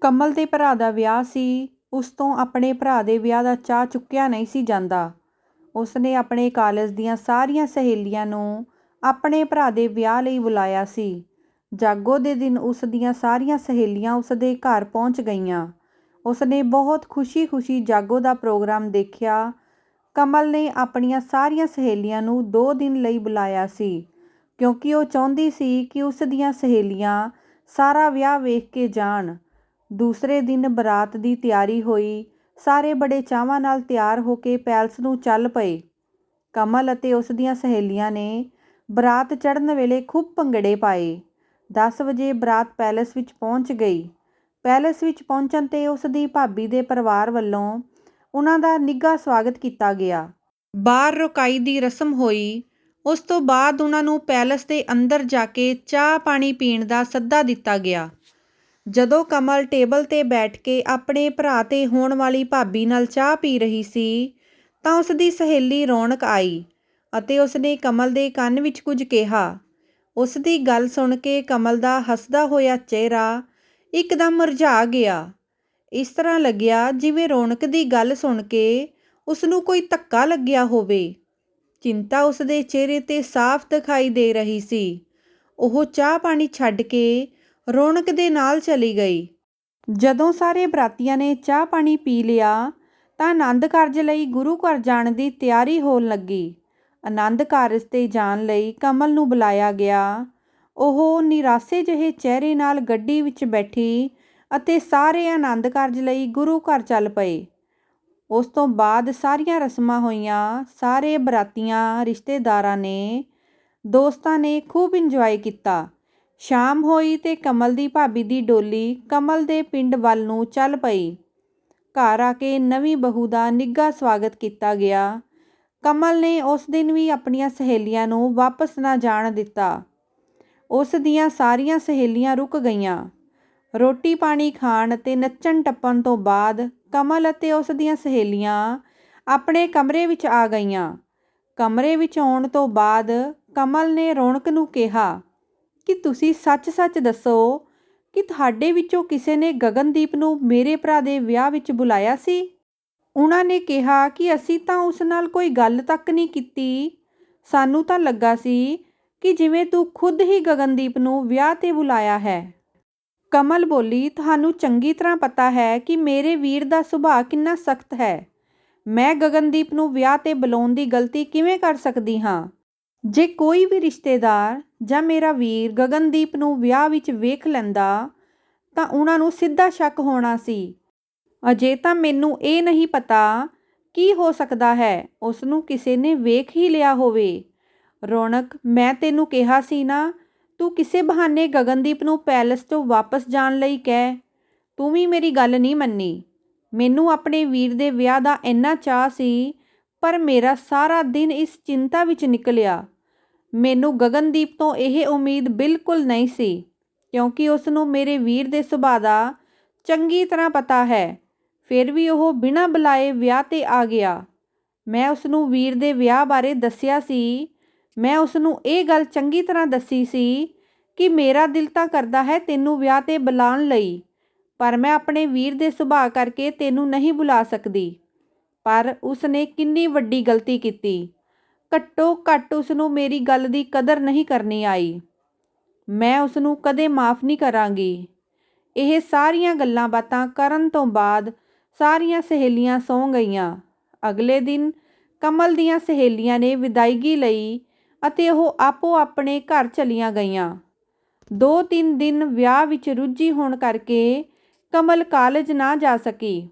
ਕਮਲ ਦੇ ਭਰਾ ਦਾ ਵਿਆਹ ਸੀ, ਉਸ ਤੋਂ ਆਪਣੇ ਭਰਾ ਦੇ ਵਿਆਹ ਦਾ ਚਾਅ ਚੁੱਕਿਆ ਨਹੀਂ ਸੀ ਜਾਂਦਾ। ਉਸਨੇ ਆਪਣੇ ਕਾਲਜ ਦੀਆਂ ਸਾਰੀਆਂ ਸਹੇਲੀਆਂ ਨੂੰ ਆਪਣੇ ਭਰਾ ਦੇ ਵਿਆਹ ਲਈ ਬੁਲਾਇਆ ਸੀ। ਜਾਗੋ ਦੇ ਦਿਨ ਉਸ ਦੀਆਂ ਸਾਰੀਆਂ ਸਹੇਲੀਆਂ ਉਸ ਦੇ ਘਰ ਪਹੁੰਚ ਗਈਆਂ। ਉਸਨੇ ਬਹੁਤ ਖੁਸ਼ੀ-ਖੁਸ਼ੀ ਜਾਗੋ ਦਾ ਪ੍ਰੋਗਰਾਮ ਦੇਖਿਆ। ਕਮਲ ਨੇ ਆਪਣੀਆਂ ਸਾਰੀਆਂ ਸਹੇਲੀਆਂ ਨੂੰ 2 ਦਿਨ ਲਈ ਬੁਲਾਇਆ ਸੀ, ਕਿਉਂਕਿ ਉਹ ਚਾਹੁੰਦੀ ਸੀ ਕਿ ਉਸ ਦੀਆਂ ਸਹੇਲੀਆਂ ਸਾਰਾ ਵਿਆਹ ਵੇਖ ਕੇ ਜਾਣ। ਦੂਸਰੇ ਦਿਨ ਬਰਾਤ ਦੀ ਤਿਆਰੀ ਹੋਈ। ਸਾਰੇ ਬੜੇ ਚਾਵਾਂ ਨਾਲ ਤਿਆਰ ਹੋ ਕੇ ਪੈਲਸ ਨੂੰ ਚੱਲ ਪਏ। ਕਮਲ ਅਤੇ ਉਸ ਦੀਆਂ ਸਹੇਲੀਆਂ ਨੇ ਬਰਾਤ ਚੜ੍ਹਨ ਵੇਲੇ ਖੂਬ ਭੰਗੜੇ ਪਾਏ। 10 ਵਜੇ ਬਰਾਤ ਪੈਲਸ ਵਿੱਚ ਪਹੁੰਚ ਗਈ। ਪੈਲਸ ਵਿੱਚ ਪਹੁੰਚਣ ਤੇ ਉਸ ਦੀ ਭਾਬੀ ਦੇ ਪਰਿਵਾਰ ਵੱਲੋਂ ਉਹਨਾਂ ਦਾ ਨਿੱਘਾ ਸਵਾਗਤ ਕੀਤਾ ਗਿਆ। ਬਾਹਰ ਰੁਕਾਈ ਦੀ ਰਸਮ ਹੋਈ। ਉਸ ਤੋਂ ਬਾਅਦ ਉਹਨਾਂ ਨੂੰ ਪੈਲਸ ਦੇ ਅੰਦਰ ਜਾ ਕੇ ਚਾਹ ਪਾਣੀ ਪੀਣ ਦਾ ਸੱਦਾ ਦਿੱਤਾ ਗਿਆ। ਜਦੋਂ ਕਮਲ ਟੇਬਲ ਤੇ ਬੈਠ ਕੇ ਆਪਣੇ ਭਰਾ ਤੇ ਹੋਣ ਵਾਲੀ ਭਾਬੀ ਨਾਲ ਚਾਹ ਪੀ ਰਹੀ ਸੀ, ਤਾਂ ਉਸ ਦੀ ਸਹੇਲੀ ਰੌਣਕ ਆਈ ਅਤੇ ਉਸਨੇ ਕਮਲ ਦੇ ਕੰਨ ਵਿੱਚ ਕੁਝ ਕਿਹਾ। ਉਸ ਦੀ ਗੱਲ ਸੁਣ ਕੇ ਕਮਲ ਦਾ ਹੱਸਦਾ ਹੋਇਆ ਚਿਹਰਾ ਇੱਕਦਮ ਮੁਰਝਾ ਗਿਆ। ਇਸ ਤਰ੍ਹਾਂ ਲੱਗਿਆ ਜਿਵੇਂ ਰੌਣਕ ਦੀ ਗੱਲ ਸੁਣ ਕੇ ਉਸ ਨੂੰ ਕੋਈ ਧੱਕਾ ਲੱਗਿਆ ਹੋਵੇ। ਚਿੰਤਾ ਉਸ ਦੇ ਚਿਹਰੇ ਤੇ ਸਾਫ਼ ਦਿਖਾਈ ਦੇ ਰਹੀ ਸੀ। ਉਹ ਚਾਹ ਪਾਣੀ ਛੱਡ ਕੇ ਰੌਣਕ ਦੇ ਨਾਲ ਚਲੀ ਗਈ। ਜਦੋਂ ਸਾਰੇ ਬਰਾਤੀਆਂ ਨੇ ਚਾਹ ਪਾਣੀ ਪੀ ਲਿਆ, ਤਾਂ ਆਨੰਦ ਕਾਰਜ ਲਈ ਗੁਰੂ ਘਰ ਜਾਣ ਦੀ ਤਿਆਰੀ ਹੋਣ ਲੱਗੀ। ਆਨੰਦ ਕਾਰਜ ਤੇ ਜਾਣ ਲਈ ਕਮਲ ਨੂੰ ਬੁਲਾਇਆ ਗਿਆ। ਉਹ ਨਿਰਾਸੇ ਜਿਹੇ ਚਿਹਰੇ ਨਾਲ ਗੱਡੀ ਵਿੱਚ ਬੈਠੀ ਅਤੇ ਸਾਰੇ ਆਨੰਦ ਕਾਰਜ ਲਈ ਗੁਰੂ ਘਰ ਚੱਲ ਪਏ। ਉਸ ਤੋਂ ਬਾਅਦ ਸਾਰੀਆਂ ਰਸਮਾਂ ਹੋਈਆਂ। ਸਾਰੇ ਬਰਾਤੀਆਂ, ਰਿਸ਼ਤੇਦਾਰਾਂ ਨੇ, ਦੋਸਤਾਂ ਨੇ ਖੂਬ ਇੰਜੋਏ ਕੀਤਾ। ਸ਼ਾਮ ਹੋਈ ਅਤੇ ਕਮਲ ਦੀ ਭਾਬੀ ਦੀ ਡੋਲੀ ਕਮਲ ਦੇ ਪਿੰਡ ਵੱਲ ਨੂੰ ਚੱਲ ਪਈ। ਘਰ ਆ ਕੇ ਨਵੀਂ ਬਹੂ ਦਾ ਨਿੱਘਾ ਸਵਾਗਤ ਕੀਤਾ ਗਿਆ। ਕਮਲ ਨੇ ਉਸ ਦਿਨ ਵੀ ਆਪਣੀਆਂ ਸਹੇਲੀਆਂ ਨੂੰ ਵਾਪਸ ਨਾ ਜਾਣ ਦਿੱਤਾ। ਉਸ ਦੀਆਂ ਸਾਰੀਆਂ ਸਹੇਲੀਆਂ ਰੁਕ ਗਈਆਂ। ਰੋਟੀ ਪਾਣੀ ਖਾਣ ਅਤੇ ਨੱਚਣ ਟੱਪਣ ਤੋਂ ਬਾਅਦ ਕਮਲ ਅਤੇ ਉਸ ਦੀਆਂ ਸਹੇਲੀਆਂ ਆਪਣੇ ਕਮਰੇ ਵਿੱਚ ਆ ਗਈਆਂ। ਕਮਰੇ ਵਿੱਚ ਆਉਣ ਤੋਂ ਬਾਅਦ ਕਮਲ ਨੇ ਰੌਣਕ ਨੂੰ ਕਿਹਾ ਕਿ ਤੁਸੀਂ ਸੱਚ-ਸੱਚ ਦੱਸੋ ਕਿ ਤੁਹਾਡੇ ਵਿੱਚੋਂ ਕਿਸੇ ਨੇ ਗਗਨਦੀਪ ਨੂੰ ਮੇਰੇ ਭਰਾ ਦੇ ਵਿਆਹ ਵਿੱਚ ਬੁਲਾਇਆ ਸੀ? ਉਹਨਾਂ ਨੇ ਕਿਹਾ ਕਿ ਅਸੀਂ ਤਾਂ ਉਸ ਨਾਲ ਕੋਈ ਗੱਲ ਤੱਕ ਨਹੀਂ ਕੀਤੀ। ਸਾਨੂੰ ਤਾਂ ਲੱਗਾ ਸੀ ਕਿ ਜਿਵੇਂ ਤੂੰ ਖੁਦ ਹੀ ਗਗਨਦੀਪ ਨੂੰ ਵਿਆਹ ਤੇ ਬੁਲਾਇਆ ਹੈ। ਕਮਲ ਬੋਲੀ, ਤੁਹਾਨੂੰ ਚੰਗੀ ਤਰ੍ਹਾਂ ਪਤਾ ਹੈ ਕਿ ਮੇਰੇ ਵੀਰ ਦਾ ਸੁਭਾਅ ਕਿੰਨਾ ਸਖਤ ਹੈ। ਮੈਂ ਗਗਨਦੀਪ ਨੂੰ ਵਿਆਹ ਤੇ ਬੁਲਾਉਣ ਦੀ ਗਲਤੀ ਕਿਵੇਂ ਕਰ ਸਕਦੀ ਹਾਂ? ਜੇ ਕੋਈ ਵੀ ਰਿਸ਼ਤੇਦਾਰ ਜਾਂ ਮੇਰਾ ਵੀਰ ਗਗਨਦੀਪ ਨੂੰ ਵਿਆਹ ਵਿੱਚ ਵੇਖ ਲੈਂਦਾ, ਤਾਂ ਉਹਨਾਂ ਨੂੰ ਸਿੱਧਾ ਸ਼ੱਕ ਹੋਣਾ ਸੀ। ਅਜੇ ਤਾਂ ਮੈਨੂੰ ਇਹ ਨਹੀਂ ਪਤਾ ਕੀ ਹੋ ਸਕਦਾ ਹੈ ਉਸ ਨੂੰ ਕਿਸੇ ਨੇ ਵੇਖ ਹੀ ਲਿਆ ਹੋਵੇ। ਰੌਣਕ, ਮੈਂ ਤੈਨੂੰ ਕਿਹਾ ਸੀ ਨਾ, ਤੂੰ ਕਿਸੇ ਬਹਾਨੇ ਗਗਨਦੀਪ ਨੂੰ ਪੈਲਸ ਤੋਂ ਵਾਪਸ ਜਾਣ ਲਈ ਕਹਿ। ਤੂੰ ਵੀ ਮੇਰੀ ਗੱਲ ਨਹੀਂ ਮੰਨੀ। ਮੈਨੂੰ ਆਪਣੇ ਵੀਰ ਦੇ ਵਿਆਹ ਦਾ ਇੰਨਾ ਚਾਹ ਸੀ ਪਰ ਮੇਰਾ ਸਾਰਾ ਦਿਨ ਇਸ ਚਿੰਤਾ ਵਿੱਚ ਨਿਕਲਿਆ। ਮੈਨੂੰ ਗਗਨਦੀਪ ਤੋਂ ਇਹ ਉਮੀਦ ਬਿਲਕੁਲ ਨਹੀਂ ਸੀ, ਕਿਉਂਕਿ ਉਸ ਨੂੰ ਮੇਰੇ ਵੀਰ ਦੇ ਸੁਭਾਅ ਦਾ ਚੰਗੀ ਤਰ੍ਹਾਂ ਪਤਾ ਹੈ। ਫਿਰ ਵੀ ਉਹ ਬਿਨਾਂ ਬੁਲਾਏ ਵਿਆਹ ਤੇ ਆ ਗਿਆ। ਮੈਂ ਉਸ ਨੂੰ ਵੀਰ ਦੇ ਵਿਆਹ ਬਾਰੇ ਦੱਸਿਆ ਸੀ। ਮੈਂ ਉਸ ਨੂੰ ਇਹ ਗੱਲ ਚੰਗੀ ਤਰ੍ਹਾਂ ਦੱਸੀ ਸੀ ਕਿ ਮੇਰਾ ਦਿਲ ਤਾਂ ਕਰਦਾ ਹੈ ਤੈਨੂੰ ਵਿਆਹ ਤੇ ਬੁਲਾਉਣ ਲਈ, ਪਰ ਮੈਂ ਆਪਣੇ ਵੀਰ ਦੇ ਸੁਭਾਅ ਕਰਕੇ ਤੈਨੂੰ ਨਹੀਂ ਬੁਲਾ ਸਕਦੀ। ਪਰ ਉਸ ਨੇ ਕਿੰਨੀ ਵੱਡੀ ਗਲਤੀ ਕੀਤੀ। ਘੱਟੋ ਘੱਟ ਉਸ ਨੂੰ ਮੇਰੀ ਗੱਲ ਦੀ ਕਦਰ ਨਹੀਂ ਕਰਨੀ ਆਈ। ਮੈਂ ਉਸ ਨੂੰ ਕਦੇ ਮਾਫ ਨਹੀਂ ਕਰਾਂਗੀ। ਇਹ ਸਾਰੀਆਂ ਗੱਲਾਂ ਬਾਤਾਂ ਕਰਨ ਤੋਂ ਬਾਅਦ ਸਾਰੀਆਂ ਸਹੇਲੀਆਂ ਸੌਂ ਗਈਆਂ। ਅਗਲੇ ਦਿਨ ਕਮਲ ਦੀਆਂ ਸਹੇਲੀਆਂ ਨੇ ਵਿਦਾਇਗੀ ਲਈ ਅਤੇ ਉਹ ਆਪੋ ਆਪਣੇ ਘਰ ਚਲੀਆਂ ਗਈਆਂ। ਦੋ ਤਿੰਨ ਦਿਨ ਵਿਆਹ ਵਿੱਚ ਰੁੱਝੀ ਹੋਣ ਕਰਕੇ ਕਮਲ ਕਾਲਜ ਨਾ ਜਾ ਸਕੀ।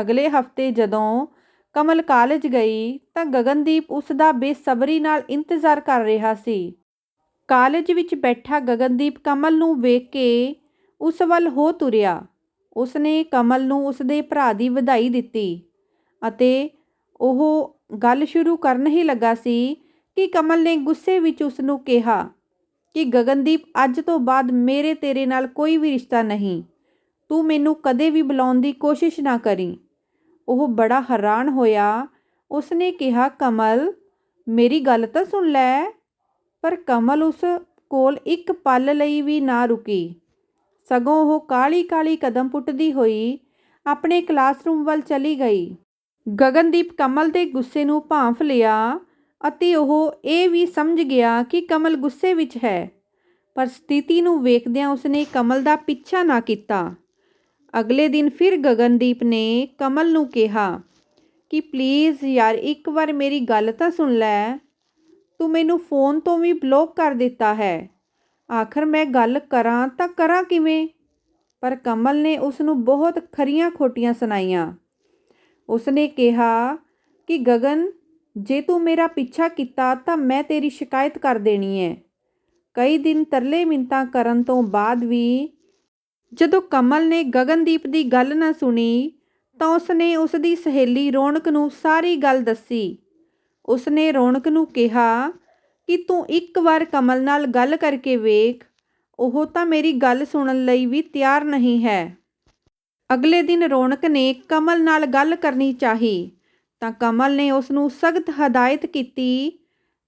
ਅਗਲੇ ਹਫ਼ਤੇ ਜਦੋਂ ਕਮਲ ਕਾਲਜ ਗਈ ਤਾਂ ਗਗਨਦੀਪ ਉਸ ਦਾ ਬੇਸਬਰੀ ਨਾਲ ਇੰਤਜ਼ਾਰ ਕਰ ਰਿਹਾ ਸੀ। ਕਾਲਜ ਵਿੱਚ ਬੈਠਾ ਗਗਨਦੀਪ ਕਮਲ ਨੂੰ ਵੇਖ ਕੇ ਉਸ ਵੱਲ ਹੋ ਤੁਰਿਆ। ਉਸ ਨੇ ਕਮਲ ਨੂੰ ਉਸ ਦੇ ਭਰਾ ਦੀ ਵਧਾਈ ਦਿੱਤੀ ਅਤੇ ਉਹ ਗੱਲ ਸ਼ੁਰੂ ਕਰਨ ਹੀ ਲੱਗਾ ਸੀ ਕਿ ਕਮਲ ਨੇ ਗੁੱਸੇ ਵਿੱਚ ਉਸ ਨੂੰ ਕਿਹਾ ਕਿ ਗਗਨਦੀਪ, ਅੱਜ ਤੋਂ ਬਾਅਦ ਮੇਰੇ ਤੇਰੇ ਨਾਲ ਕੋਈ ਵੀ ਰਿਸ਼ਤਾ ਨਹੀਂ। ਤੂੰ ਮੈਨੂੰ ਕਦੇ ਵੀ ਬੁਲਾਉਣ ਦੀ ਕੋਸ਼ਿਸ਼ ਨਾ ਕਰੀ। ਉਹ ਬੜਾ ਹੈਰਾਨ ਹੋਇਆ ਉਸਨੇ ਕਿਹਾ ਕਮਲ ਮੇਰੀ ਗੱਲ ਤਾਂ ਸੁਣ ਲੈ ਪਰ ਕਮਲ ਉਸ ਕੋਲ ਇੱਕ ਪਲ ਲਈ ਵੀ ਨਾ ਰੁਕੀ ਸਗੋਂ ਉਹ ਕਾਲੀ-ਕਾਲੀ ਕਦਮ ਪੁੱਟਦੀ ਹੋਈ ਆਪਣੇ ਕਲਾਸਰੂਮ ਵੱਲ ਚਲੀ ਗਈ। ਗਗਨਦੀਪ ਕਮਲ ਦੇ ਗੁੱਸੇ ਨੂੰ ਭਾਂਫ ਲਿਆ ਅਤੇ ਉਹ ਇਹ ਵੀ ਸਮਝ ਗਿਆ ਕਿ ਕਮਲ ਗੁੱਸੇ ਵਿੱਚ ਹੈ, ਪਰ ਸਥਿਤੀ ਨੂੰ ਵੇਖਦਿਆਂ ਉਸਨੇ ਕਮਲ ਦਾ ਪਿੱਛਾ ਨਾ ਕੀਤਾ। ਅਗਲੇ ਦਿਨ ਫਿਰ ਗਗਨਦੀਪ ਨੇ ਕਮਲ ਨੂੰ ਕਿਹਾ ਕਿ ਪਲੀਜ਼ ਯਾਰ, ਇੱਕ ਵਾਰ ਮੇਰੀ ਗੱਲ ਤਾਂ ਸੁਣ ਲੈ। ਤੂੰ ਮੈਨੂੰ ਫੋਨ ਤੋਂ ਵੀ ਬਲੌਕ ਕਰ ਦਿੱਤਾ ਹੈ। ਆਖਰ ਮੈਂ ਗੱਲ ਕਰਾਂ ਤਾਂ ਕਰਾਂ ਕਿਵੇਂ? ਪਰ ਕਮਲ ਨੇ ਉਸਨੂੰ ਬਹੁਤ ਖਰੀਆਂ-ਖੋਟੀਆਂ ਸੁਣਾਈਆਂ। ਉਸਨੇ ਕਿਹਾ ਕਿ, ਗਗਨ, ਜੇ ਤੂੰ ਮੇਰਾ ਪਿੱਛਾ ਕੀਤਾ ਤਾਂ ਮੈਂ ਤੇਰੀ ਸ਼ਿਕਾਇਤ ਕਰ ਦੇਣੀ ਹੈ। ਕਈ ਦਿਨ ਤਰਲੇ-ਮਿੰਨਤਾਂ ਕਰਨ ਤੋਂ ਬਾਅਦ ਵੀ ਜਦੋਂ ਕਮਲ ਨੇ ਗਗਨਦੀਪ ਦੀ ਗੱਲ ਨਾ ਸੁਣੀ ਤਾਂ ਉਸਨੇ ਉਸਦੀ ਸਹੇਲੀ ਰੌਣਕ ਨੂੰ ਸਾਰੀ ਗੱਲ ਦੱਸੀ। ਉਸਨੇ ਰੌਣਕ ਨੂੰ ਕਿਹਾ ਕਿ ਤੂੰ ਇੱਕ ਵਾਰ ਕਮਲ ਨਾਲ ਗੱਲ ਕਰਕੇ ਵੇਖ, ਉਹ ਤਾਂ ਮੇਰੀ ਗੱਲ ਸੁਣਨ ਲਈ ਵੀ ਤਿਆਰ ਨਹੀਂ ਹੈ। ਅਗਲੇ ਦਿਨ ਰੌਣਕ ਨੇ ਕਮਲ ਨਾਲ ਗੱਲ ਕਰਨੀ ਚਾਹੀ ਤਾਂ ਕਮਲ ਨੇ ਉਸ ਨੂੰ ਸਖਤ ਹਦਾਇਤ ਕੀਤੀ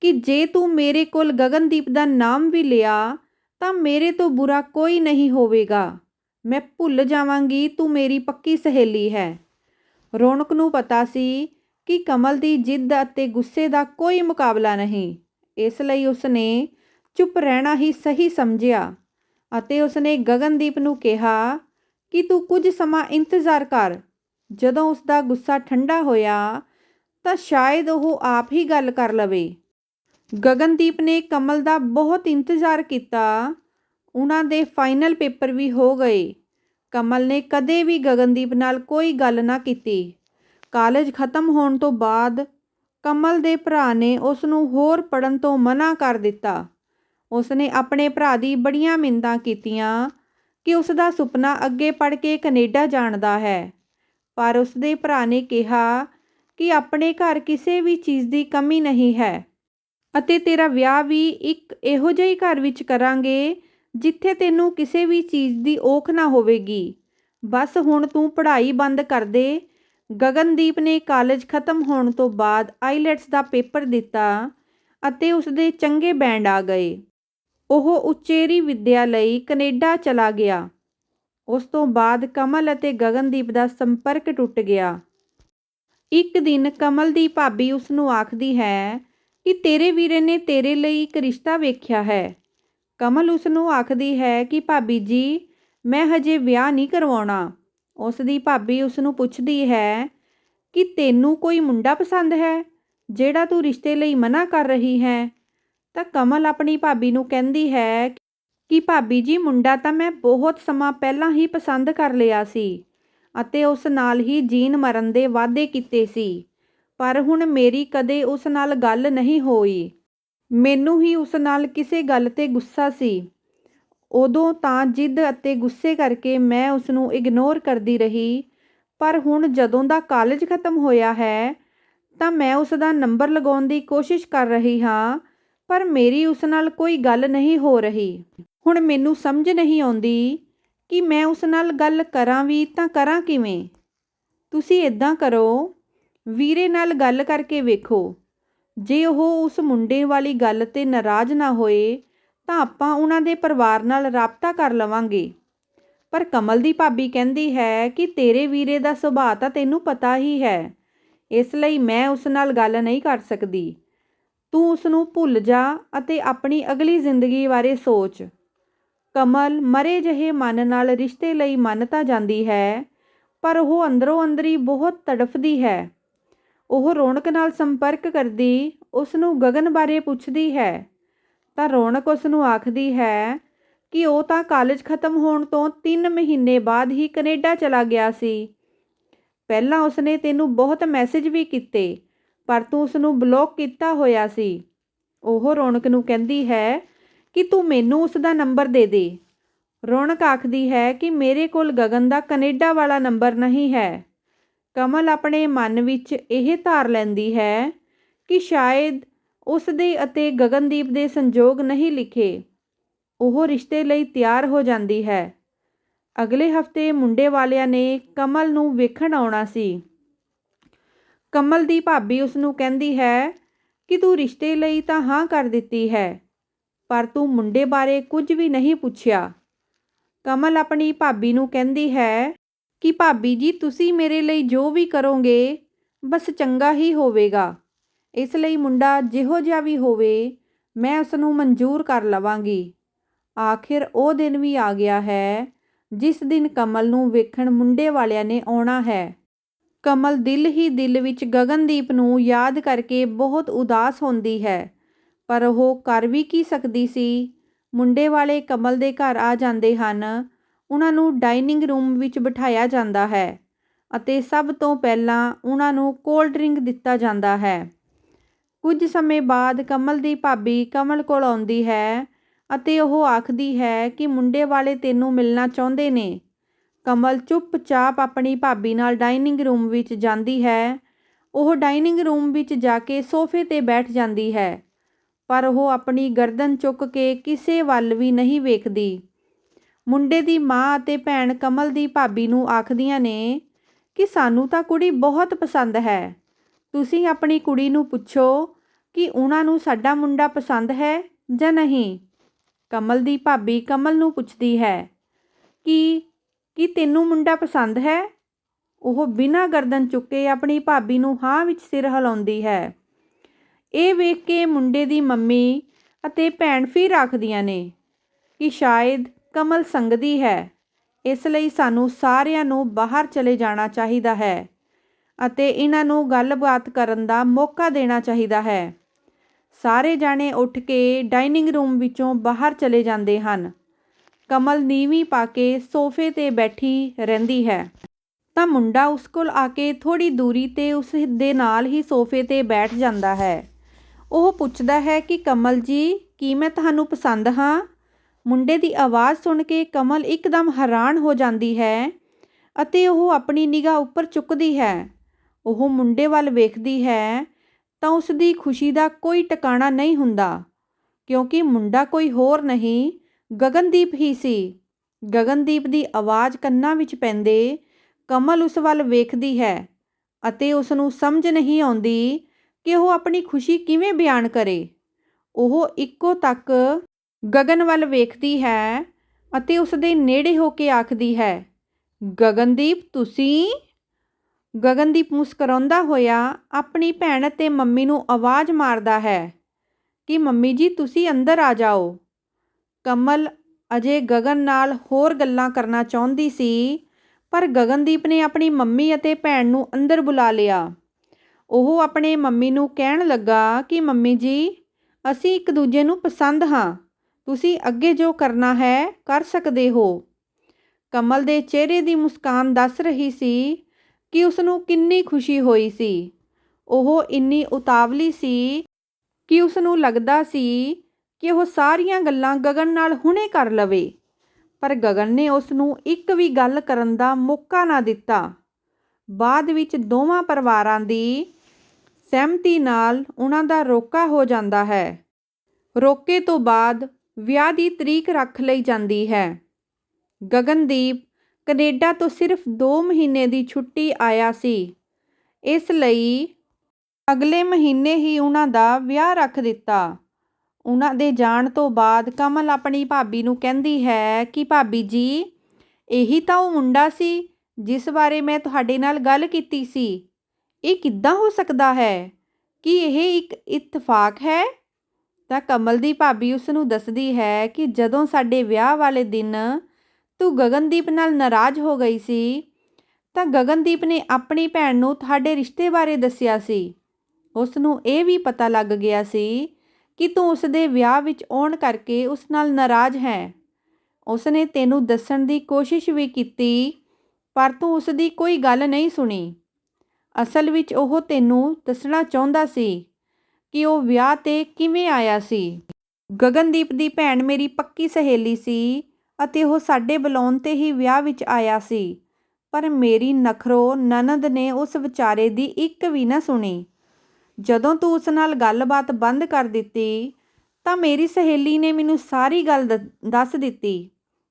ਕਿ ਜੇ ਤੂੰ ਮੇਰੇ ਕੋਲ ਗਗਨਦੀਪ ਦਾ ਨਾਮ ਵੀ ਲਿਆ ਤਾਂ ਮੇਰੇ ਤੋਂ ਬੁਰਾ ਕੋਈ ਨਹੀਂ ਹੋਵੇਗਾ। ਮੈਂ ਭੁੱਲ ਜਾਵਾਂਗੀ ਤੂੰ ਮੇਰੀ ਪੱਕੀ ਸਹੇਲੀ ਹੈ। ਰੌਣਕ ਨੂੰ ਪਤਾ ਸੀ ਕਿ ਕਮਲ ਦੀ ਜਿੱਦ ਅਤੇ ਗੁੱਸੇ ਦਾ ਕੋਈ ਮੁਕਾਬਲਾ ਨਹੀਂ, ਇਸ ਲਈ ਉਸਨੇ ਚੁੱਪ ਰਹਿਣਾ ਹੀ ਸਹੀ ਸਮਝਿਆ ਅਤੇ ਉਸਨੇ ਗਗਨਦੀਪ ਨੂੰ ਕਿਹਾ ਕਿ ਤੂੰ ਕੁਝ ਸਮਾਂ ਇੰਤਜ਼ਾਰ ਕਰ। ਜਦੋਂ ਉਸਦਾ ਗੁੱਸਾ ਠੰਡਾ ਹੋਇਆ ਤਾਂ ਸ਼ਾਇਦ ਉਹ ਆਪ ਹੀ ਗੱਲ ਕਰ ਲਵੇ। ਗਗਨਦੀਪ ਨੇ ਕਮਲ ਦਾ ਬਹੁਤ ਇੰਤਜ਼ਾਰ ਕੀਤਾ। ਉਹਨਾਂ ਦੇ ਫਾਈਨਲ ਪੇਪਰ ਵੀ ਹੋ ਗਏ। ਕਮਲ ਨੇ ਕਦੇ ਵੀ ਗਗਨਦੀਪ ਨਾਲ ਕੋਈ ਗੱਲ ਨਾ ਕੀਤੀ। ਕਾਲਜ ਖਤਮ ਹੋਣ ਤੋਂ ਬਾਅਦ ਕਮਲ ਦੇ ਭਰਾ ਨੇ ਉਸ ਨੂੰ ਹੋਰ ਪੜ੍ਹਨ ਤੋਂ ਮਨਾ ਕਰ ਦਿੱਤਾ। ਉਸਨੇ ਆਪਣੇ ਭਰਾ ਦੀ ਬੜੀਆਂ ਮਿੰਨਤਾਂ ਕੀਤੀਆਂ ਕਿ ਉਸ ਦਾ ਸੁਪਨਾ ਅੱਗੇ ਪੜ੍ਹ ਕੇ ਕੈਨੇਡਾ ਜਾਣ ਦਾ ਹੈ, ਪਰ ਉਸਦੇ ਭਰਾ ਨੇ ਕਿਹਾ ਕਿ ਆਪਣੇ ਘਰ ਕਿਸੇ ਵੀ ਚੀਜ਼ ਦੀ ਕਮੀ ਨਹੀਂ ਹੈ ਅਤੇ ਤੇਰਾ ਵਿਆਹ ਵੀ ਇੱਕ ਇਹੋ ਜਿਹੇ ਘਰ ਵਿੱਚ ਕਰਾਂਗੇ ਜਿੱਥੇ ਤੈਨੂੰ ਕਿਸੇ ਵੀ ਚੀਜ਼ ਦੀ ਔਖ ਨਾ ਹੋਵੇਗੀ। ਬਸ ਹੁਣ ਤੂੰ ਪੜ੍ਹਾਈ ਬੰਦ ਕਰ ਦੇ। ਗਗਨਦੀਪ ਨੇ ਕਾਲਜ ਖਤਮ ਹੋਣ ਤੋਂ ਬਾਅਦ ਆਈਲੈਟਸ ਦਾ ਪੇਪਰ ਦਿੱਤਾ ਅਤੇ ਉਸਦੇ ਚੰਗੇ ਬੈਂਡ ਆ ਗਏ। ਉਹ ਉਚੇਰੀ ਵਿੱਦਿਆ ਲਈ ਕੈਨੇਡਾ ਚਲਾ ਗਿਆ। ਉਸ ਤੋਂ ਬਾਅਦ ਕਮਲ ਅਤੇ ਗਗਨਦੀਪ ਦਾ ਸੰਪਰਕ ਟੁੱਟ ਗਿਆ। ਇੱਕ ਦਿਨ ਕਮਲ ਦੀ ਭਾਬੀ ਉਸਨੂੰ ਆਖਦੀ ਹੈ ਕਿ ਤੇਰੇ ਵੀਰੇ ਨੇ ਤੇਰੇ ਲਈ ਇੱਕ ਰਿਸ਼ਤਾ ਵੇਖਿਆ ਹੈ। ਕਮਲ ਉਸਨੂੰ ਆਖਦੀ ਹੈ ਕਿ ਭਾਬੀ ਜੀ, ਮੈਂ ਹਜੇ ਵਿਆਹ ਨਹੀਂ ਕਰਵਾਉਣਾ। ਉਸ ਦੀ ਭਾਬੀ ਉਸਨੂੰ ਪੁੱਛਦੀ ਹੈ ਕਿ ਤੈਨੂੰ ਕੋਈ ਮੁੰਡਾ ਪਸੰਦ ਹੈ, ਜਿਹੜਾ ਤੂੰ ਰਿਸ਼ਤੇ ਲਈ ਮਨਾ ਕਰ ਰਹੀ ਹੈ ਤਾਂ ਕਮਲ ਆਪਣੀ ਭਾਬੀ ਨੂੰ ਕਹਿੰਦੀ ਹੈ ਕਿ ਭਾਬੀ ਜੀ ਮੁੰਡਾ ਤਾਂ ਮੈਂ ਬਹੁਤ ਸਮਾਂ ਪਹਿਲਾਂ ਹੀ ਪਸੰਦ ਕਰ ਲਿਆ ਸੀ ਅਤੇ ਉਸ ਨਾਲ ਹੀ ਜੀਣ-ਮਰਨ ਦੇ ਵਾਅਦੇ ਕੀਤੇ ਸੀ, ਪਰ ਹੁਣ ਮੇਰੀ ਕਦੇ ਉਸ ਨਾਲ ਗੱਲ ਨਹੀਂ ਹੋਈ। ਮੈਨੂੰ ਹੀ ਉਸ ਨਾਲ ਕਿਸੇ ਗੱਲ 'ਤੇ ਗੁੱਸਾ ਸੀ। ਉਦੋਂ ਤਾਂ ਜਿੱਦ ਅਤੇ ਗੁੱਸੇ ਕਰਕੇ ਮੈਂ ਉਸਨੂੰ ਇਗਨੋਰ ਕਰਦੀ ਰਹੀ, ਪਰ ਹੁਣ ਜਦੋਂ ਦਾ ਕਾਲਜ ਖਤਮ ਹੋਇਆ ਹੈ ਤਾਂ ਮੈਂ ਉਸਦਾ ਨੰਬਰ ਲਗਾਉਣ ਦੀ ਕੋਸ਼ਿਸ਼ ਕਰ ਰਹੀ ਹਾਂ, ਪਰ ਮੇਰੀ ਉਸ ਨਾਲ ਕੋਈ ਗੱਲ ਨਹੀਂ ਹੋ ਰਹੀ। ਹੁਣ ਮੈਨੂੰ ਸਮਝ ਨਹੀਂ ਆਉਂਦੀ ਕਿ ਮੈਂ ਉਸ ਨਾਲ ਗੱਲ ਕਰਾਂ ਵੀ ਤਾਂ ਕਰਾਂ ਕਿਵੇਂ? ਤੁਸੀਂ ਏਦਾਂ ਕਰੋ, ਵੀਰੇ ਨਾਲ ਗੱਲ ਕਰਕੇ ਵੇਖੋ। ਜੇ ਉਹ ਉਸ ਮੁੰਡੇ ਵਾਲੀ ਗੱਲ 'ਤੇ ਨਾਰਾਜ਼ ਨਾ ਹੋਏ ਤਾਂ ਆਪਾਂ ਉਹਨਾਂ ਦੇ ਪਰਿਵਾਰ ਨਾਲ ਰਾਬਤਾ ਕਰ ਲਵਾਂਗੇ। ਪਰ ਕਮਲ ਦੀ ਭਾਬੀ ਕਹਿੰਦੀ ਹੈ ਕਿ ਤੇਰੇ ਵੀਰੇ ਦਾ ਸੁਭਾਅ ਤਾਂ ਤੈਨੂੰ ਪਤਾ ਹੀ ਹੈ, ਇਸ ਲਈ ਮੈਂ ਉਸ ਨਾਲ ਗੱਲ ਨਹੀਂ ਕਰ ਸਕਦੀ। ਤੂੰ ਉਸਨੂੰ ਭੁੱਲ ਜਾ ਅਤੇ ਆਪਣੀ ਅਗਲੀ ਜ਼ਿੰਦਗੀ ਬਾਰੇ ਸੋਚ। ਕਮਲ ਮਰੇ ਜਿਹੇ ਮਨ ਨਾਲ ਰਿਸ਼ਤੇ ਲਈ ਮੰਨ ਤਾਂ ਜਾਂਦੀ ਹੈ, ਪਰ ਉਹ ਅੰਦਰੋਂ-ਅੰਦਰੀ ਬਹੁਤ ਤੜਫਦੀ ਹੈ। ਉਹ ਰੌਣਕ ਨਾਲ ਸੰਪਰਕ ਕਰਦੀ ਉਸਨੂੰ ਗਗਨ ਬਾਰੇ ਪੁੱਛਦੀ ਹੈ ਤਾਂ ਰੌਣਕ ਉਸਨੂੰ ਆਖਦੀ ਹੈ ਕਿ ਉਹ ਤਾਂ ਕਾਲਜ ਖਤਮ ਹੋਣ ਤੋਂ ਤਿੰਨ ਮਹੀਨੇ ਬਾਅਦ ਹੀ ਕੈਨੇਡਾ ਚਲਾ ਗਿਆ ਸੀ। ਪਹਿਲਾਂ ਉਸਨੇ ਤੈਨੂੰ ਬਹੁਤ ਮੈਸੇਜ ਵੀ ਕੀਤੇ, ਪਰ ਤੂੰ ਉਸਨੂੰ ਬਲੌਕ ਕੀਤਾ ਹੋਇਆ ਸੀ। ਉਹ ਰੌਣਕ ਨੂੰ ਕਹਿੰਦੀ ਹੈ ਕਿ ਤੂੰ ਮੈਨੂੰ ਉਸ ਦਾ ਨੰਬਰ ਦੇ ਦੇ। ਰੌਣਕ ਆਖਦੀ ਹੈ ਕਿ ਮੇਰੇ ਕੋਲ ਗਗਨ ਦਾ ਕੈਨੇਡਾ ਵਾਲਾ ਨੰਬਰ ਨਹੀਂ ਹੈ। ਕਮਲ ਆਪਣੇ ਮਨ ਵਿੱਚ ਇਹ ਧਾਰ ਲੈਂਦੀ ਹੈ ਕਿ ਸ਼ਾਇਦ ਉਸਦੇ ਅਤੇ ਗਗਨਦੀਪ ਦੇ ਸੰਜੋਗ ਨਹੀਂ ਲਿਖੇ। ਉਹ ਰਿਸ਼ਤੇ ਲਈ ਤਿਆਰ ਹੋ ਜਾਂਦੀ ਹੈ। ਅਗਲੇ ਹਫ਼ਤੇ ਮੁੰਡੇ ਵਾਲਿਆਂ ਨੇ ਕਮਲ ਨੂੰ ਵੇਖਣ ਆਉਣਾ ਸੀ। ਕਮਲ ਦੀ ਭਾਬੀ ਉਸਨੂੰ ਕਹਿੰਦੀ ਹੈ ਕਿ ਤੂੰ ਰਿਸ਼ਤੇ ਲਈ ਤਾਂ ਹਾਂ ਕਰ ਦਿੱਤੀ ਹੈ, ਪਰ ਤੂੰ ਮੁੰਡੇ ਬਾਰੇ ਕੁਝ ਵੀ ਨਹੀਂ ਪੁੱਛਿਆ। ਕਮਲ ਆਪਣੀ ਭਾਬੀ ਨੂੰ ਕਹਿੰਦੀ ਹੈ ਕਿ ਭਾਬੀ ਜੀ, ਤੁਸੀਂ ਮੇਰੇ ਲਈ ਜੋ ਵੀ ਕਰੋਗੇ, ਬਸ ਚੰਗਾ ਹੀ ਹੋਵੇਗਾ। ਇਸ ਲਈ ਮੁੰਡਾ ਜਿਹੋ ਜਿਹਾ ਵੀ ਹੋਵੇ, ਮੈਂ ਉਸ ਨੂੰ ਮਨਜ਼ੂਰ ਕਰ ਲਵਾਂਗੀ। ਆਖਿਰ ਉਹ ਦਿਨ ਵੀ ਆ ਗਿਆ ਹੈ, ਜਿਸ ਦਿਨ ਕਮਲ ਨੂੰ ਵੇਖਣ ਮੁੰਡੇ ਵਾਲਿਆਂ ਨੇ ਆਉਣਾ ਹੈ। ਕਮਲ ਦਿਲ ਹੀ ਦਿਲ ਵਿੱਚ ਗਗਨਦੀਪ ਨੂੰ ਯਾਦ ਕਰਕੇ ਬਹੁਤ ਉਦਾਸ ਹੁੰਦੀ ਹੈ। ਪਰ ਉਹ ਕਰ ਵੀ ਕੀ ਸਕਦੀ ਸੀ? ਮੁੰਡੇ ਵਾਲੇ ਕਮਲ ਦੇ ਘਰ ਆ ਜਾਂਦੇ ਹਨ ਉਹਨਾਂ ਨੂੰ ਡਾਇਨਿੰਗ ਰੂਮ ਵਿੱਚ ਬਿਠਾਇਆ ਜਾਂਦਾ ਹੈ ਅਤੇ ਸਭ ਤੋਂ ਪਹਿਲਾਂ ਉਹਨਾਂ ਨੂੰ ਕੋਲਡ ਡਰਿੰਕ ਦਿੱਤਾ ਜਾਂਦਾ ਹੈ। ਕੁਝ ਸਮੇਂ ਬਾਅਦ ਕਮਲ ਦੀ ਭਾਬੀ ਕਮਲ ਕੋਲ ਆਉਂਦੀ ਹੈ ਅਤੇ ਉਹ ਆਖਦੀ ਹੈ ਕਿ ਮੁੰਡੇ ਵਾਲੇ ਤੈਨੂੰ ਮਿਲਣਾ ਚਾਹੁੰਦੇ ਨੇ। ਕਮਲ ਚੁੱਪਚਾਪ ਆਪਣੀ ਭਾਬੀ ਨਾਲ ਡਾਈਨਿੰਗ ਰੂਮ ਵਿੱਚ ਜਾਂਦੀ ਹੈ। ਉਹ ਡਾਈਨਿੰਗ ਰੂਮ ਵਿੱਚ ਜਾ ਕੇ ਸੋਫੇ ਤੇ ਬੈਠ ਜਾਂਦੀ ਹੈ, ਪਰ ਉਹ ਆਪਣੀ ਗਰਦਨ ਚੁੱਕ ਕੇ ਕਿਸੇ ਵੱਲ ਵੀ ਨਹੀਂ ਵੇਖਦੀ। ਮੁੰਡੇ ਦੀ ਮਾਂ ਅਤੇ ਭੈਣ ਕਮਲ ਦੀ ਭਾਬੀ ਨੂੰ ਆਖਦੀਆਂ ਨੇ ਕਿ ਸਾਨੂੰ ਤਾਂ ਕੁੜੀ ਬਹੁਤ ਪਸੰਦ ਹੈ। ਤੁਸੀਂ ਆਪਣੀ ਕੁੜੀ ਨੂੰ ਪੁੱਛੋ ਕਿ ਉਹਨਾਂ ਨੂੰ ਸਾਡਾ ਮੁੰਡਾ ਪਸੰਦ ਹੈ ਜਾਂ ਨਹੀਂ। ਕਮਲ ਦੀ ਭਾਬੀ ਕਮਲ ਨੂੰ ਪੁੱਛਦੀ ਹੈ ਕਿ, ਕੀ ਤੈਨੂੰ ਮੁੰਡਾ ਪਸੰਦ ਹੈ? ਉਹ ਬਿਨਾਂ ਗਰਦਨ ਚੁੱਕੇ ਆਪਣੀ ਭਾਬੀ ਨੂੰ ਹਾਂ ਵਿੱਚ ਸਿਰ ਹਿਲਾਉਂਦੀ ਹੈ। ਇਹ ਵੇਖ ਕੇ ਮੁੰਡੇ ਦੀ ਮੰਮੀ ਅਤੇ ਭੈਣ ਫਿਰ ਆਖਦੀਆਂ ਨੇ ਕਿ ਸ਼ਾਇਦ ਕਮਲ ਸੰਗਦੀ ਹੈ। ਇਸ ਲਈ ਸਾਨੂੰ ਸਾਰਿਆਂ ਨੂੰ ਬਾਹਰ ਚਲੇ ਜਾਣਾ ਚਾਹੀਦਾ ਹੈ ਅਤੇ ਇਹਨਾਂ ਨੂੰ ਗੱਲਬਾਤ ਕਰਨ ਦਾ ਮੌਕਾ ਦੇਣਾ ਚਾਹੀਦਾ ਹੈ। ਸਾਰੇ ਜਾਣੇ ਉੱਠ ਕੇ ਡਾਈਨਿੰਗ ਰੂਮ ਵਿੱਚੋਂ ਬਾਹਰ ਚਲੇ ਜਾਂਦੇ ਹਨ। ਕਮਲ ਨੀਵੀਂ ਪਾ ਕੇ ਸੋਫੇ ਤੇ ਬੈਠੀ ਰਹਿੰਦੀ ਹੈ। ਤਾਂ ਮੁੰਡਾ ਉਸ ਕੋਲ ਆ ਕੇ ਥੋੜੀ ਦੂਰੀ ਤੇ ਉਸ ਦੇ ਨਾਲ ਹੀ ਸੋਫੇ ਤੇ ਬੈਠ ਜਾਂਦਾ ਹੈ। ਉਹ ਪੁੱਛਦਾ ਹੈ ਕਿ ਕਮਲ ਜੀ, ਕੀ ਮੈਂ ਤੁਹਾਨੂੰ ਪਸੰਦ ਹਾਂ? ਮੁੰਡੇ ਦੀ ਆਵਾਜ਼ ਸੁਣ ਕੇ ਕਮਲ ਇੱਕਦਮ ਹੈਰਾਨ ਹੋ ਜਾਂਦੀ ਹੈ ਅਤੇ ਉਹ ਆਪਣੀ ਨਿਗਾਹ ਉੱਪਰ ਚੁੱਕਦੀ ਹੈ। ਉਹ ਮੁੰਡੇ ਵੱਲ ਵੇਖਦੀ ਹੈ ਤਾਂ ਉਸ ਦੀ ਖੁਸ਼ੀ ਦਾ ਕੋਈ ਟਿਕਾਣਾ ਨਹੀਂ ਹੁੰਦਾ, ਕਿਉਂਕਿ ਮੁੰਡਾ ਕੋਈ ਹੋਰ ਨਹੀਂ, ਗਗਨਦੀਪ ਹੀ ਸੀ। ਗਗਨਦੀਪ ਦੀ ਆਵਾਜ਼ ਕੰਨਾਂ ਵਿੱਚ ਪੈਂਦੇ ਕਮਲ ਉਸ ਵੱਲ ਵੇਖਦੀ ਹੈ ਅਤੇ ਉਸ ਨੂੰ ਸਮਝ ਨਹੀਂ ਆਉਂਦੀ ਕਿ ਉਹ ਆਪਣੀ ਖੁਸ਼ੀ ਕਿਵੇਂ ਬਿਆਨ ਕਰੇ। ਉਹ ਇੱਕੋ ਤੱਕ ਗਗਨ ਵੱਲ ਵੇਖਦੀ ਹੈ ਅਤੇ ਉਸ ਦੇ ਨੇੜੇ ਹੋ ਕੇ ਆਖਦੀ ਹੈ, ਗਗਨਦੀਪ, ਤੁਸੀਂ? ਗਗਨਦੀਪ ਮੁਸਕਰਾਉਂਦਾ ਹੋਇਆ ਆਪਣੀ ਭੈਣ ਅਤੇ ਮੰਮੀ ਨੂੰ ਆਵਾਜ਼ ਮਾਰਦਾ ਹੈ, ਕਿ ਮੰਮੀ ਜੀ, ਤੁਸੀਂ ਅੰਦਰ ਆ ਜਾਓ? ਕਮਲ ਅਜੇ ਗਗਨ ਨਾਲ ਹੋਰ ਗੱਲਾਂ ਕਰਨਾ ਚਾਹੁੰਦੀ ਸੀ, ਪਰ ਗਗਨਦੀਪ ਨੇ ਆਪਣੀ ਮੰਮੀ ਅਤੇ ਭੈਣ ਨੂੰ ਅੰਦਰ ਬੁਲਾ ਲਿਆ। ਉਹ ਆਪਣੇ ਮੰਮੀ ਨੂੰ ਕਹਿਣ ਲੱਗਾ ਕਿ, ਮੰਮੀ ਜੀ, ਅਸੀਂ ਇੱਕ ਦੂਜੇ ਨੂੰ ਪਸੰਦ ਹਾਂ। ਤੁਸੀਂ ਅੱਗੇ ਜੋ ਕਰਨਾ ਹੈ, ਕਰ ਸਕਦੇ ਹੋ। ਕਮਲ ਦੇ ਚਿਹਰੇ ਦੀ ਮੁਸਕਾਨ ਦੱਸ ਰਹੀ ਸੀ ਕਿ ਉਸ ਨੂੰ ਕਿੰਨੀ ਖੁਸ਼ੀ ਹੋਈ ਸੀ। ਉਹ ਇੰਨੀ ਉਤਾਵਲੀ ਸੀ ਕਿ ਉਸ ਨੂੰ ਲੱਗਦਾ ਸੀ ਕਿ ਉਹ ਸਾਰੀਆਂ ਗੱਲਾਂ ਗਗਨ ਨਾਲ ਹੁਣੇ ਕਰ ਲਵੇ। ਪਰ ਗਗਨ ਨੇ ਉਸ ਨੂੰ ਇੱਕ ਵੀ ਗੱਲ ਕਰਨ ਦਾ ਮੌਕਾ ਨਾ ਦਿੱਤਾ। ਬਾਅਦ ਵਿੱਚ ਦੋਵਾਂ ਪਰਿਵਾਰਾਂ ਦੀ ਸਹਿਮਤੀ ਨਾਲ ਉਹਨਾਂ ਦਾ ਰੋਕਾ ਹੋ ਜਾਂਦਾ ਹੈ। ਰੋਕੇ ਤੋਂ ਬਾਅਦ ਵਿਆਹ ਦੀ ਤਰੀਕ ਰੱਖ ਲਈ ਜਾਂਦੀ ਹੈ। ਗਗਨਦੀਪ, ਕੈਨੇਡਾ ਤੋਂ ਸਿਰਫ 2 ਮਹੀਨੇ ਦੀ ਛੁੱਟੀ ਆਇਆ ਸੀ। ਇਸ ਲਈ ਅਗਲੇ ਮਹੀਨੇ ਹੀ ਉਹਨਾਂ ਦਾ ਵਿਆਹ ਰੱਖ ਦਿੱਤਾ। ਉਹਨਾਂ ਦੇ ਜਾਣ ਤੋਂ ਬਾਅਦ ਕਮਲ ਆਪਣੀ ਭਾਬੀ ਨੂੰ ਕਹਿੰਦੀ ਹੈ ਕਿ, ਭਾਬੀ ਜੀ, ਇਹੀ ਤਾਂ ਉਹ ਮੁੰਡਾ ਸੀ ਜਿਸ ਬਾਰੇ ਮੈਂ ਤੁਹਾਡੇ ਨਾਲ ਗੱਲ ਕੀਤੀ ਸੀ। ਇਹ ਕਿੱਦਾਂ ਹੋ ਸਕਦਾ ਹੈ? ਕਿ ਇਹ ਇੱਕ ਇਤਫਾਕ ਹੈ? ਤਾਂ ਕਮਲ ਦੀ ਭਾਬੀ ਉਸ ਨੂੰ ਦੱਸਦੀ ਹੈ ਕਿ ਜਦੋਂ ਸਾਡੇ ਵਿਆਹ ਵਾਲੇ ਦਿਨ ਤੂੰ ਗਗਨਦੀਪ ਨਾਲ ਨਾਰਾਜ਼ ਹੋ ਗਈ ਸੀ, ਤਾਂ ਗਗਨਦੀਪ ਨੇ ਆਪਣੀ ਭੈਣ ਨੂੰ ਤੁਹਾਡੇ ਰਿਸ਼ਤੇ ਬਾਰੇ ਦੱਸਿਆ ਸੀ। ਉਸ ਨੂੰ ਇਹ ਵੀ ਪਤਾ ਲੱਗ ਗਿਆ ਸੀ ਕਿ ਤੂੰ ਉਸ ਦੇ ਵਿਆਹ ਵਿੱਚ ਆਉਣ ਕਰਕੇ ਉਸ ਨਾਲ ਨਾਰਾਜ਼ ਹੈ। ਉਸ ਨੇ ਤੈਨੂੰ ਦੱਸਣ ਦੀ ਕੋਸ਼ਿਸ਼ ਵੀ ਕੀਤੀ, ਪਰ ਤੂੰ ਉਸ ਦੀ ਕੋਈ ਗੱਲ ਨਹੀਂ ਸੁਣੀ। ਅਸਲ ਵਿੱਚ ਉਹ ਤੈਨੂੰ ਦੱਸਣਾ ਚਾਹੁੰਦਾ ਸੀ ਕਿ ਉਹ ਵਿਆਹ ਤੇ ਕਿਵੇਂ ਆਇਆ ਸੀ? ਗਗਨਦੀਪ ਦੀ ਭੈਣ ਮੇਰੀ ਪੱਕੀ ਸਹੇਲੀ ਸੀ ਅਤੇ ਉਹ ਸਾਡੇ ਬੁਲਾਉਣ ਤੇ ਹੀ ਵਿਆਹ ਵਿੱਚ ਆਇਆ ਸੀ। ਪਰ ਮੇਰੀ ਨਖਰੋ ਨਨਦ ਨੇ ਉਸ ਵਿਚਾਰੇ ਦੀ ਇੱਕ ਵੀ ਨਾ ਸੁਣੀ। ਜਦੋਂ ਤੂੰ ਉਸ ਨਾਲ ਗੱਲਬਾਤ ਬੰਦ ਕਰ ਦਿੱਤੀ, ਤਾਂ ਮੇਰੀ ਸਹੇਲੀ ਨੇ ਮੈਨੂੰ ਸਾਰੀ ਗੱਲ ਦੱਸ ਦਿੱਤੀ।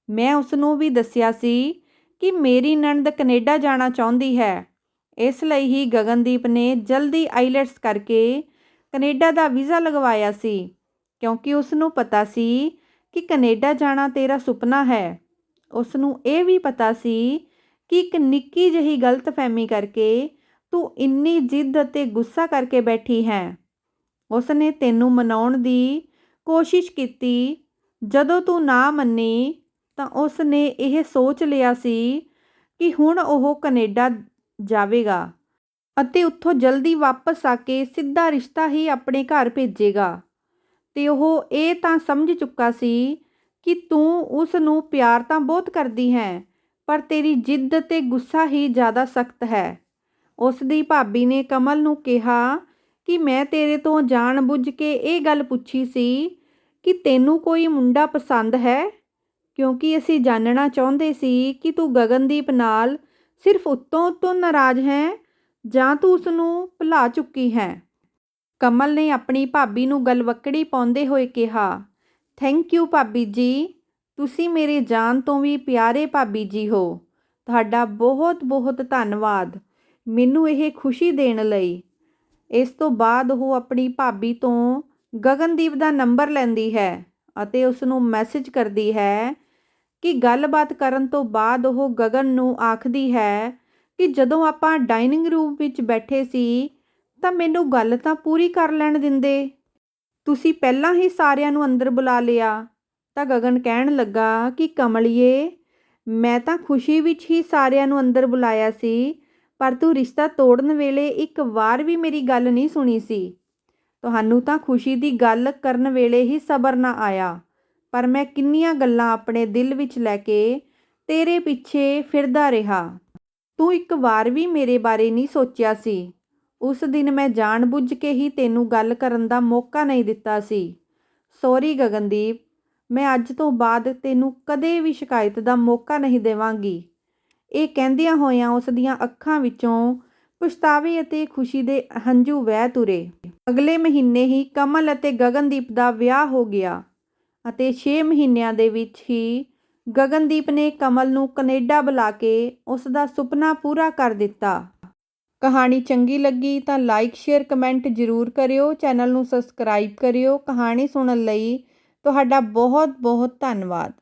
ਮੈਂ ਉਸ ਨੂੰ ਵੀ ਦੱਸਿਆ ਸੀ ਕਿ ਮੇਰੀ ਨਣਦ ਕੈਨੇਡਾ ਜਾਣਾ ਚਾਹੁੰਦੀ ਹੈ। ਇਸ ਲਈ ਹੀ ਗਗਨਦੀਪ ਨੇ ਜਲਦੀ ਆਈਲੈਟਸ ਕਰਕੇ ਕੈਨੇਡਾ ਦਾ ਵੀਜ਼ਾ ਲਗਵਾਇਆ ਸੀ, ਕਿਉਂਕਿ ਉਸ ਨੂੰ ਪਤਾ ਸੀ ਕਿ ਕੈਨੇਡਾ ਜਾਣਾ ਤੇਰਾ ਸੁਪਨਾ ਹੈ। ਉਸ ਨੂੰ ਇਹ ਵੀ ਪਤਾ ਸੀ ਕਿ ਇੱਕ ਨਿੱਕੀ ਜਿਹੀ ਗਲਤਫਹਿਮੀ ਕਰਕੇ ਤੂੰ ਇੰਨੀ ਜਿੱਦ ਅਤੇ ਗੁੱਸਾ ਕਰਕੇ ਬੈਠੀ ਹੈ। ਉਸ ਨੇ ਤੈਨੂੰ ਮਨਾਉਣ ਦੀ ਕੋਸ਼ਿਸ਼ ਕੀਤੀ। ਜਦੋਂ ਤੂੰ ਨਾ ਮੰਨੀ, ਤਾਂ ਉਸ ਨੇ ਇਹ ਸੋਚ ਲਿਆ ਸੀ ਕਿ ਹੁਣ ਉਹ ਕੈਨੇਡਾ ਜਾਵੇਗਾ। ਅਤੇ ਉੱਥੋਂ ਜਲਦੀ ਵਾਪਸ ਆ ਕੇ ਸਿੱਧਾ ਰਿਸ਼ਤਾ ਹੀ ਆਪਣੇ ਘਰ ਭੇਜੇਗਾ। ਤੇ ਉਹ ਇਹ ਤਾਂ ਸਮਝ ਚੁੱਕਾ ਸੀ ਕਿ ਤੂੰ ਉਸ ਨੂੰ ਪਿਆਰ ਤਾਂ ਬਹੁਤ ਕਰਦੀ ਹੈ, ਪਰ ਤੇਰੀ ਜਿੱਦ ਤੇ ਗੁੱਸਾ ਹੀ ਜ਼ਿਆਦਾ ਸਖਤ ਹੈ। ਉਸ ਦੀ ਭਾਬੀ ਨੇ ਕਮਲ ਨੂੰ ਕਿਹਾ ਕਿ ਮੈਂ ਤੇਰੇ ਤੋਂ ਜਾਣ-ਬੁੱਝ ਕੇ ਇਹ ਗੱਲ ਪੁੱਛੀ ਸੀ ਕਿ ਤੈਨੂੰ ਕੋਈ ਮੁੰਡਾ ਪਸੰਦ ਹੈ? ਕਿਉਂਕਿ ਅਸੀਂ ਜਾਣਨਾ ਚਾਹੁੰਦੇ ਸੀ ਕਿ ਤੂੰ ਗਗਨਦੀਪ ਨਾਲ ਸਿਰਫ ਉੱਤੋਂ ਉੱਤੋਂ ਨਾਰਾਜ਼ ਹੈ ਜਾਂ ਤੂੰ ਉਸ ਨੂੰ ਭੁਲਾ ਚੁੱਕੀ ਹੈ? ਕਮਲ ਨੇ ਆਪਣੀ ਭਾਬੀ ਨੂੰ ਗਲਵੱਕੜੀ ਪਾਉਂਦੇ ਹੋਏ ਕਿਹਾ ਥੈਂਕ ਯੂ ਭਾਬੀ ਜੀ। ਤੁਸੀਂ ਮੇਰੇ ਜਾਨ ਤੋਂ ਵੀ ਪਿਆਰੇ ਭਾਬੀ ਜੀ ਹੋ। ਤੁਹਾਡਾ ਬਹੁਤ ਬਹੁਤ ਧੰਨਵਾਦ। ਮੈਨੂੰ ਇਹ ਖੁਸ਼ੀ ਦੇਣ ਲਈ। ਇਸ ਤੋਂ ਬਾਅਦ ਉਹ ਆਪਣੀ ਭਾਬੀ ਤੋਂ ਗਗਨਦੀਪ ਦਾ ਨੰਬਰ ਲੈਂਦੀ ਹੈ ਅਤੇ ਉਸ ਨੂੰ ਮੈਸੇਜ ਕਰਦੀ ਹੈ ਕਿ ਗੱਲਬਾਤ ਕਰਨ ਤੋਂ ਬਾਅਦ ਉਹ ਗਗਨ ਨੂੰ ਆਖਦੀ ਹੈ ਕਿ ਜਦੋਂ ਆਪਾਂ ਡਾਈਨਿੰਗ ਰੂਮ ਵਿੱਚ ਬੈਠੇ ਸੀ, ਤਾਂ ਮੈਨੂੰ ਗੱਲ ਤਾਂ ਪੂਰੀ ਕਰ ਲੈਣ ਦਿੰਦੇ। ਤੁਸੀਂ ਪਹਿਲਾਂ ਹੀ ਸਾਰਿਆਂ ਨੂੰ ਅੰਦਰ ਬੁਲਾ ਲਿਆ। ਤਾਂ ਗਗਨ ਕਹਿਣ ਲੱਗਾ ਕਿ, ਕਮਲਿਏ, ਮੈਂ ਤਾਂ ਖੁਸ਼ੀ ਵਿੱਚ ਹੀ ਸਾਰਿਆਂ ਨੂੰ ਅੰਦਰ ਬੁਲਾਇਆ ਸੀ, ਪਰ ਤੂੰ ਰਿਸ਼ਤਾ ਤੋੜਨ ਵੇਲੇ ਇੱਕ ਵਾਰ ਵੀ ਮੇਰੀ ਗੱਲ ਨਹੀਂ ਸੁਣੀ ਸੀ। ਤੁਹਾਨੂੰ ਤਾਂ ਖੁਸ਼ੀ ਦੀ ਗੱਲ ਕਰਨ ਵੇਲੇ ਹੀ ਸਬਰ ਨਾ ਆਇਆ। ਪਰ ਮੈਂ ਕਿੰਨੀਆਂ ਗੱਲਾਂ ਆਪਣੇ ਦਿਲ ਵਿੱਚ ਲੈ ਕੇ ਤੇਰੇ ਪਿੱਛੇ ਫਿਰਦਾ ਰਿਹਾ। ਤੂੰ ਇੱਕ ਵਾਰ ਵੀ ਮੇਰੇ ਬਾਰੇ ਨਹੀਂ ਸੋਚਿਆ ਸੀ। ਉਸ ਦਿਨ ਮੈਂ ਜਾਣ-ਬੁੱਝ ਕੇ ਹੀ ਤੈਨੂੰ ਗੱਲ ਕਰਨ ਦਾ ਮੌਕਾ ਨਹੀਂ ਦਿੱਤਾ ਸੀ। ਸੌਰੀ ਗਗਨਦੀਪ, ਮੈਂ ਅੱਜ ਤੋਂ ਬਾਅਦ ਤੈਨੂੰ ਕਦੇ ਵੀ ਸ਼ਿਕਾਇਤ ਦਾ ਮੌਕਾ ਨਹੀਂ ਦੇਵਾਂਗੀ। ਇਹ ਕਹਿੰਦਿਆਂ ਹੋਇਆਂ ਉਸ ਦੀਆਂ ਅੱਖਾਂ ਵਿੱਚੋਂ ਪਛਤਾਵੇ ਅਤੇ ਖੁਸ਼ੀ ਦੇ ਹੰਝੂ ਵਹਿ ਤੁਰੇ। ਅਗਲੇ ਮਹੀਨੇ ਹੀ ਕਮਲ ਅਤੇ ਗਗਨਦੀਪ ਦਾ ਵਿਆਹ ਹੋ ਗਿਆ ਅਤੇ 6 ਮਹੀਨਿਆਂ ਦੇ ਵਿੱਚ ਹੀ ਗਗਨਦੀਪ ਨੇ ਕਮਲ ਨੂੰ ਕੈਨੇਡਾ ਬੁਲਾ ਕੇ ਉਸ ਦਾ ਸੁਪਨਾ ਪੂਰਾ ਕਰ ਦਿੱਤਾ। ਕਹਾਣੀ ਚੰਗੀ ਲੱਗੀ ਤਾਂ ਲਾਈਕ ਸ਼ੇਅਰ ਕਮੈਂਟ ਜ਼ਰੂਰ ਕਰਿਓ। ਚੈਨਲ ਨੂੰ ਸਬਸਕ੍ਰਾਈਬ ਕਰਿਓ। ਕਹਾਣੀ ਸੁਣਨ ਲਈ ਤੁਹਾਡਾ ਬਹੁਤ ਬਹੁਤ ਧੰਨਵਾਦ।